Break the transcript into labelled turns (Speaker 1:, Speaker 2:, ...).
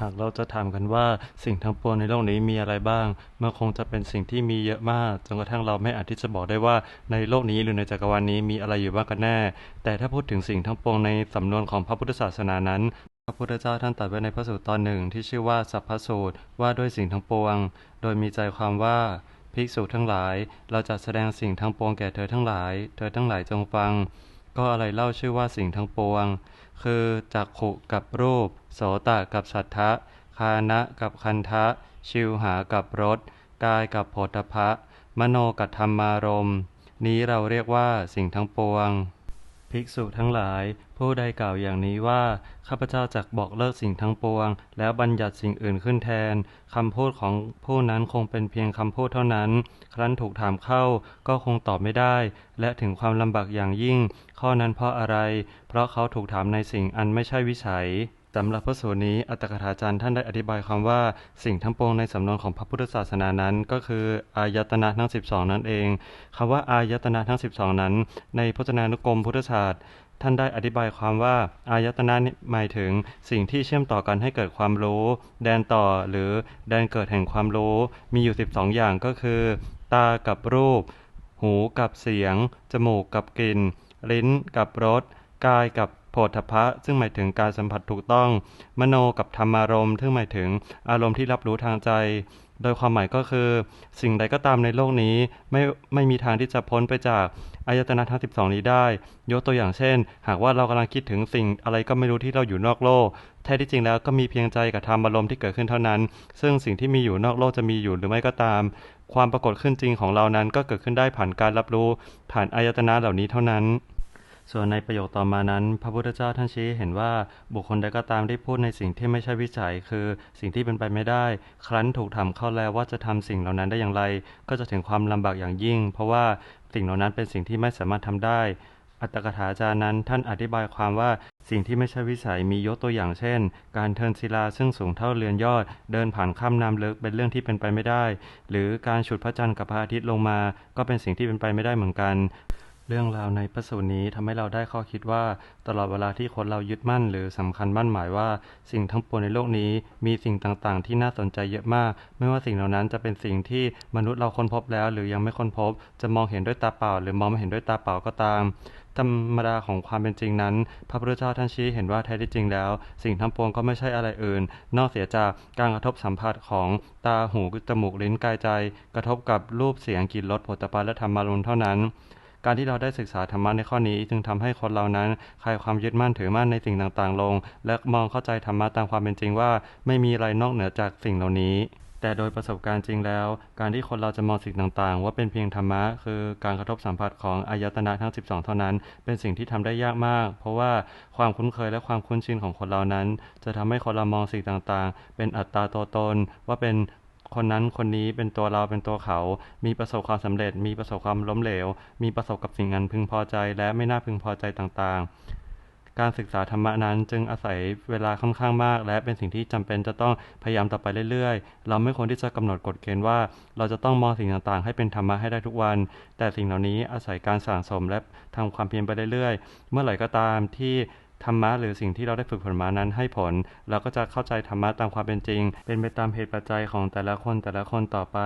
Speaker 1: หากเราจะถามกันว่าสิ่งทั้งปวงในโลกนี้มีอะไรบ้าง มันคงจะเป็นสิ่งที่มีเยอะมากจนกระทั่งเราไม่อาจที่จะบอกได้ว่าในโลกนี้หรือในจักรวาลนี้มีอะไรอยู่บ้างกันแน่ แต่ถ้าพูดถึงสิ่งทั้งปวงในสำนวนของพระพุทธศาสนานั้นพระพุทธเจ้าท่านตรัสไว้ในพระสูตรตอนหนึ่งที่ชื่อว่าสัพพสูตรว่าด้วยสิ่งทั้งปวง โดยมีใจความว่าภิกษุทั้งหลาย เราจะแสดงสิ่งทั้งปวงแก่เธอทั้งหลาย เธอทั้งหลายจงฟัง ก็อะไรเล่าชื่อว่าสิ่งทั้งปวง คือจักขุกับรูป โสตกับสัทธะคานะกับคันทะ ชิวหากับรสกายกับโผฏฐะมโนกับธรรมารมณ์นี้เราเรียกว่าสิ่งทั้งปวง ภิกษุทั้งหลาย ผู้ใดกล่าวอย่างนี้ว่า ข้าพเจ้าจักบอกเลิกสิ่งทั้งปวง แล้วบัญญัติสิ่งอื่นขึ้นแทนคำพูดของผู้นั้นคงเป็นเพียงคำพูดเท่านั้น ครั้นถูกถามเข้าก็คงตอบไม่ได้ และถึงความลำบากอย่างยิ่ง ข้อนั้นเพราะอะไร เพราะเขาถูกถามในสิ่งอันไม่ใช่วิสัย สำหรับพระสูตรนี้อัตถกถาจารย์ท่านได้อธิบายความว่าสิ่งทั้งปวงในสำนวนของพระพุทธศาสนานั้น ก็คืออายตนะทั้ง 12 นั่นเองคำว่าอายตนะทั้ง 12 นั้น ในพจนานุกรมพุทธศาสตร์ท่านได้อธิบายความว่าอายตนะหมายถึงสิ่งที่เชื่อมต่อกันให้เกิดความรู้ แดนต่อหรือแดนเกิดแห่งความรู้ มีอยู่ 12 อย่างก็คือ ตากับรูป หูกับเสียง จมูกกับกลิ่น ลิ้นกับรส กายกับ ผฏฐัพะซึ่งหมายถึงการสัมผัสถูกต้อง มโนกับธรรมารมณ์ซึ่งหมายถึงอารมณ์ที่รับรู้ทางใจ โดยความหมายก็คือ สิ่งใดก็ตามในโลกนี้ไม่ไม่มีทางที่จะพ้นไปจากอายตนะทั้ง12 นี้ได้ ยกตัวอย่างเช่น หากว่าเรากำลังคิดถึงสิ่งอะไรก็ไม่รู้ที่เราอยู่นอกโลก แท้ที่จริงแล้วก็มีเพียงใจกับธรรมอารมณ์ที่เกิดขึ้นเท่านั้น ซึ่งสิ่งที่มีอยู่นอกโลกจะมีอยู่หรือไม่ก็ตาม ความปรากฏขึ้นจริงของเรานั้นก็เกิดขึ้นได้ผ่านการรับรู้ ผ่านอายตนะเหล่านี้เท่านั้น ส่วนในประโยคต่อมานั้น พระพุทธเจ้าท่านชี้เห็นว่าบุคคลใดก็ตามที่พูดในสิ่งที่ไม่ใช่วิสัย คือสิ่งที่เป็นไปไม่ได้ ครั้นถูกถามเข้าแล้วว่าจะทำสิ่งเหล่านั้นได้อย่างไร ก็จะถึงความลำบากอย่างยิ่ง เพราะว่าสิ่งเหล่านั้นเป็นสิ่งที่ไม่สามารถทำได้ อัตถกถาจารย์นั้นท่านอธิบายความว่าสิ่งที่ไม่ใช่วิสัยมียกตัวอย่างเช่น การเทินศิลาซึ่งสูงเท่าเรือนยอด เดินผ่านข้ามน้ำลึกเป็นเรื่องที่เป็นไปไม่ได้ หรือการฉุดพระจันทร์กับพระอาทิตย์ลงมา ก็เป็นสิ่งที่เป็นไปไม่ได้เหมือนกัน เรื่องราวในพระสูตรนี้ทำให้เราได้ข้อคิดว่า ตลอดเวลาที่คนเรายึดมั่น หรือสำคัญมั่นหมายว่า สิ่งทั้งปวงในโลกนี้ มีสิ่งต่างๆ ที่น่าสนใจเยอะมาก ไม่ว่าสิ่งเหล่านั้นจะเป็นสิ่งที่มนุษย์เราค้นพบแล้ว หรือยังไม่ค้นพบ จะมองเห็นด้วยตาเปล่า หรือมองไม่เห็นด้วยตาเปล่าก็ตามธรรมดาของความเป็นจริงนั้น พระพุทธเจ้าท่านชี้เห็นว่าแท้ที่จริงแล้ว สิ่งทั้งปวงก็ไม่ใช่อะไรอื่น นอกเสียจากการกระทบสัมผัสของตาหูจมูกลิ้นกายใจ กระทบกับรูปเสียงกลิ่นรสผลิตภัณฑ์และธรรมารมณ์เท่านั้น การที่เราได้ศึกษาธรรมะในข้อนี้จึงทำให้คนเรานั้นคลายความยึดมั่นถือมั่นในสิ่งต่างๆ ลง และมองเข้าใจธรรมะตามความเป็นจริงว่า ไม่มีอะไรนอกเหนือจากสิ่งเหล่านี้แต่โดยประสบการณ์จริงแล้ว การที่คนเราจะมองสิ่งต่างๆ ว่าเป็นเพียงธรรมะ คือการกระทบสัมผัสของอายตนะทั้ง 12 เท่านั้น เป็นสิ่งที่ทำได้ยากมาก เพราะว่าความคุ้นเคยและความคุ้นชินของคนเรานั้น จะทำให้คนเรามองสิ่งต่างๆ เป็นอัตตาตัวตน ว่าเป็น คนนั้นคนนี้เป็นตัวเราเป็นตัวเขา มีประสบความสำเร็จ มีประสบความล้มเหลว มีประสบกับสิ่งอันพึงพอใจและไม่น่าพึงพอใจต่างๆ การศึกษาธรรมะนั้นจึงอาศัยเวลาค่อนข้างมาก และเป็นสิ่งที่จำเป็นจะต้องพยายามต่อไปเรื่อยๆ เราไม่ควรที่จะกำหนดกฎเกณฑ์ว่า เราจะต้องมองสิ่งต่างๆ ให้เป็นธรรมะให้ได้ทุกวัน แต่สิ่งเหล่านี้อาศัยการสั่งสมและทำความเพียรไปเรื่อยๆ เมื่อไหร่ก็ตามที่ ธรรมะหรือสิ่งที่เราได้ฝึกฝนมานั้นให้ผล เราก็จะเข้าใจธรรมะตามความเป็นจริง เป็นไปตามเหตุปัจจัยของแต่ละคนแต่ละคนต่อไป